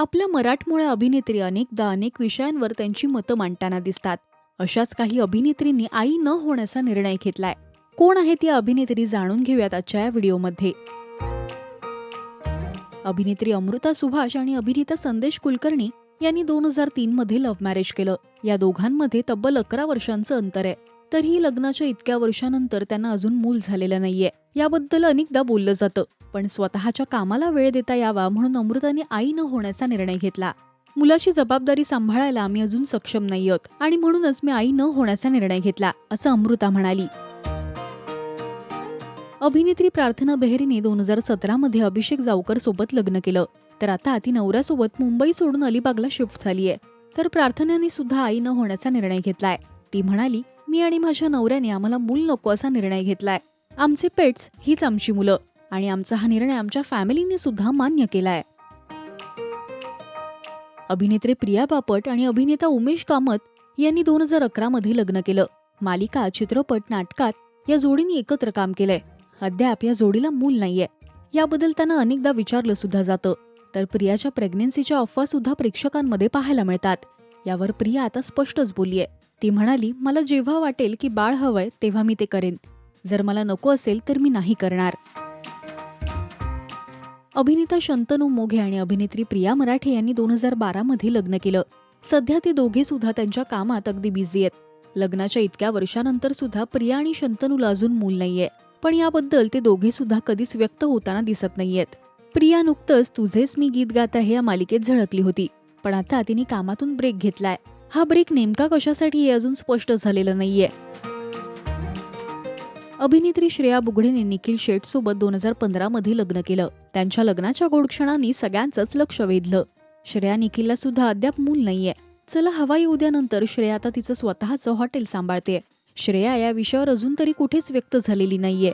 आपल्या मराठमोळ्या अभिनेत्री अनेकदा अनेक विषयांवर त्यांची मतं मांडताना दिसतात. अशाच काही अभिनेत्रींनी आई न होण्याचा निर्णय घेतलाय. कोण आहे ती अभिनेत्री जाणून घेऊयात आजच्या या व्हिडिओमध्ये. अभिनेत्री अमृता सुभाष आणि अभिनेता संदेश कुलकर्णी यांनी दोन हजार तीन मध्ये लव्ह मॅरेज केलं. या दोघांमध्ये तब्बल अकरा वर्षांचं अंतर आहे. तरीही लग्नाच्या इतक्या वर्षानंतर त्यांना अजून मूल झालेलं नाहीये. याबद्दल अनेकदा बोललं जातं. पण स्वतःच्या कामाला वेळ देता यावा म्हणून अमृताने आई न होण्याचा निर्णय घेतला. मुलाची जबाबदारी सांभाळायला आम्ही अजून सक्षम नाही आहोत आणि म्हणूनच मी आई न होण्याचा निर्णय घेतला असं अमृता म्हणाली. अभिनेत्री प्रार्थना बेहरीने दोन हजार सतरामध्ये अभिषेक जावकर सोबत लग्न केलं. तर आता ती नवऱ्यासोबत मुंबई सोडून अलिबागला शिफ्ट झालीय. तर प्रार्थनाने सुद्धा आई न होण्याचा निर्णय घेतलाय. ती म्हणाली मी आणि माझ्या नवऱ्याने आम्हाला मूल नको असा निर्णय घेतलाय. आमचे पेट्स हीच आमची मुलं. आणि आमचा हा निर्णय आमच्या फॅमिलीने सुद्धा मान्य आहे अभिनेत्री प्रिया बापट आणि अभिनेता उमेश कामत यांनी दोन हजार अकरा मध्ये लग्न केलं. मालिका चित्रपट नाटकात या जोडीने एकत्र काम केलंय. अद्याप या जोडीला मूल नाहीये. याबद्दल त्यांना अनेकदा विचारलं सुद्धा जातं. तर प्रियाच्या प्रेग्नेन्सीच्या अफवा सुद्धा प्रेक्षकांमध्ये पाहायला मिळतात. यावर प्रिया आता स्पष्टच बोललीये ती म्हणाली मला जेव्हा वाटेल की बाळ हवंय तेव्हा मी ते करेन. जर मला नको असेल तर मी नाही करणार. अभिनेता शंतनू मोघे आणि अभिनेत्री प्रिया मराठे यांनी दोन हजार बारामध्ये लग्न केलं. सध्या ते दोघे सुद्धा त्यांच्या कामात अगदी बिझी आहेत. लग्नाच्या इतक्या वर्षानंतर सुद्धा प्रिया आणि शंतनूला अजून मूल नाहीये. पण याबद्दल ते दोघे सुद्धा कधीच व्यक्त होताना दिसत नाहीयेत. प्रिया नुकतंच तुझेच मी गीत गात आहे या मालिकेत झळकली होती. पण आता तिने कामातून ब्रेक घेतलाय. हा ब्रेक नेमका कशासाठी हे अजून स्पष्ट झालेलं नाहीये. अभिनेत्री श्रेया बुगडेने निखिल शेठसोबत दोन हजार पंधरा मध्ये लग्न केलं. त्यांच्या लग्नाच्या गोडक्षणांनी सगळ्यांचंच लक्ष वेधलं. श्रेया निखिलला सुद्धा अद्याप मूल नाहीये. चला हवाई उद्यानंतर श्रेया आता तिचं स्वतःचं हॉटेल सांभाळते. श्रेया या विषयावर अजून तरी कुठेच व्यक्त झालेली नाहीये.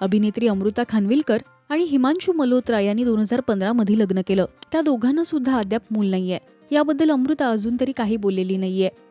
अभिनेत्री अमृता खानविलकर आणि हिमांशू मल्होत्रा यांनी दोन हजार पंधरा मध्ये लग्न केलं. त्या दोघांना सुद्धा अद्याप मूल नाहीये. याबद्दल अमृता अजून तरी काही बोललेली नाहीये.